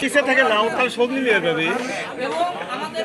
কিসে থেকে নাও তাহলে শোধ নিয়ে যাবে এবং আমাদের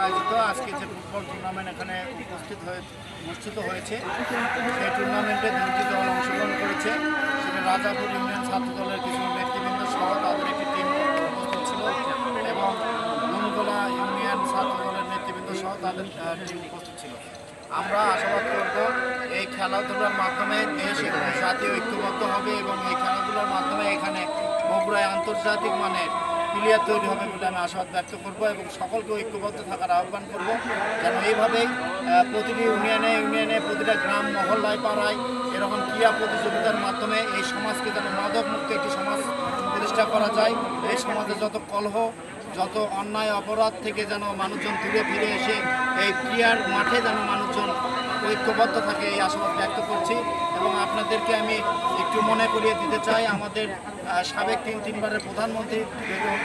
আয়োজিত আজকে যে ফুটবল টুর্নামেন্ট এখানে উপস্থিত হয়ে অনুষ্ঠিত হয়েছে, সেই টুর্নামেন্টে দুটি দল অংশগ্রহণ করেছে। সেটা রাজাপুর ইউনিয়ন ছাত্র দলের কিছু ব্যক্তিবৃন্দ সহ তাদের একটি টিম উপস্থিত ছিল এবং লুনগোলা ইউনিয়ন ছাত্র দলের নেতৃবৃন্দ সহ তাদের টিম উপস্থিত ছিল। আমরা আশাবাদ করব এই খেলাধুলার মাধ্যমে দেশ এবং জাতি ঐক্যবদ্ধ হবে এবং এই খেলাধুলার মাধ্যমে এখানে বগুড়ায় আন্তর্জাতিক মানের প্লেয়ার তৈরি হবে বলে আমি আশাবাদ ব্যক্ত করব এবং সকলকে ঐক্যবদ্ধ থাকার আহ্বান করব। যেন এইভাবেই প্রতিটি ইউনিয়নে ইউনিয়নে প্রতিটা গ্রাম, মহল্লায়, পাড়ায় এরকম ক্রীড়া প্রতিযোগিতার মাধ্যমে এই সমাজকে যেন মাদক মুক্ত একটি সমাজ প্রতিষ্ঠা করা যায়। এই সমাজে যত কলহ, যত অন্যায়, অপরাধ থেকে যেন মানুষজন দূরে ফিরে এসে এই ক্রিয়ার মাঠে যেন মানুষজন ঐক্যবদ্ধ থাকে, এই আশাবাদ ব্যক্ত করছি এবং আপনাদেরকে আমি একটু মনে করিয়ে দিতে চাই, আমাদের সাবেক তিন তিনবারের প্রধানমন্ত্রী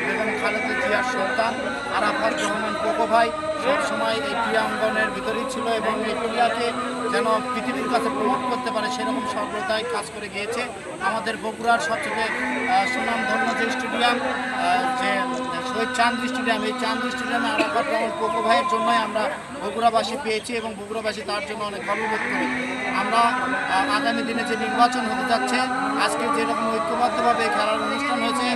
বেগম খালেদা জিয়ার সন্তান আরাফাত রহমান কোকো ভাই সবসময় এই ক্রীড়া অঙ্গনের ভিতরেই ছিল এবং এই ক্রীড়াকে যেন পৃথিবীর কাছে প্রমোট করতে পারে সেরকম সর্বদাই কাজ করে গিয়েছে। আমাদের বগুড়ার সবচেয়ে সুনামধন্য যে স্টেডিয়াম যে শহীদ চান্দ স্টেডিয়াম, এই চান্দ স্টেডিয়ামে আরাফাত রহমান কোকো ভাইয়ের জন্যই আমরা বগুড়াবাসী পেয়েছি এবং বগুড়াবাসী তার জন্য অনেক গর্ববোধ করি। আমরা আগামী দিনে যে নির্বাচন হতে যাচ্ছে, আজকে যেরকম ঐক্যবদ্ধভাবে খেলার অনুষ্ঠান হয়েছে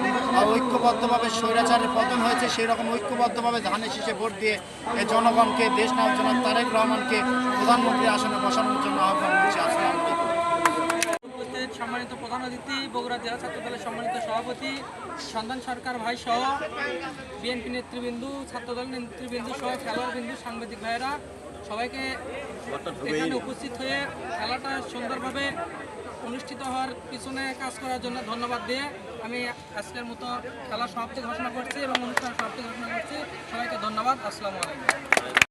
ঐক্যবদ্ধভাবে স্বৈরাচারের পতন হয়েছে সেই রকম ঐক্যবদ্ধভাবে ধানের শীষে ভোট দিয়ে জনগণকে, দেশ নেওয়ার জন্য তারেক রহমানকে প্রধানমন্ত্রী আসনে বসানোর জন্য আহ্বান করছি উপস্থিত সম্মানিত প্রধান অতিথি, বগুড়া জেলা ছাত্র দলের সম্মানিত সভাপতি, সন্ধান সরকার ভাই সহ বিএনপি নেতৃবৃন্দু, ছাত্রদল নেতৃবৃন্দু সহ খেলোয়াড় বিন্দু সাংবাদিক ভাইয়েরা, সবাইকে এখানে উপস্থিত হয়ে খেলাটা সুন্দরভাবে অনুষ্ঠিত হওয়ার পিছনে কাজ করার জন্য ধন্যবাদ দিয়ে আমি আজকের মতো খেলা সমাপ্তি ঘোষণা করছি এবং অনুষ্ঠান সমাপ্তি ঘোষণা করছি। সবাইকে ধন্যবাদ। আসসালামু আলাইকুম।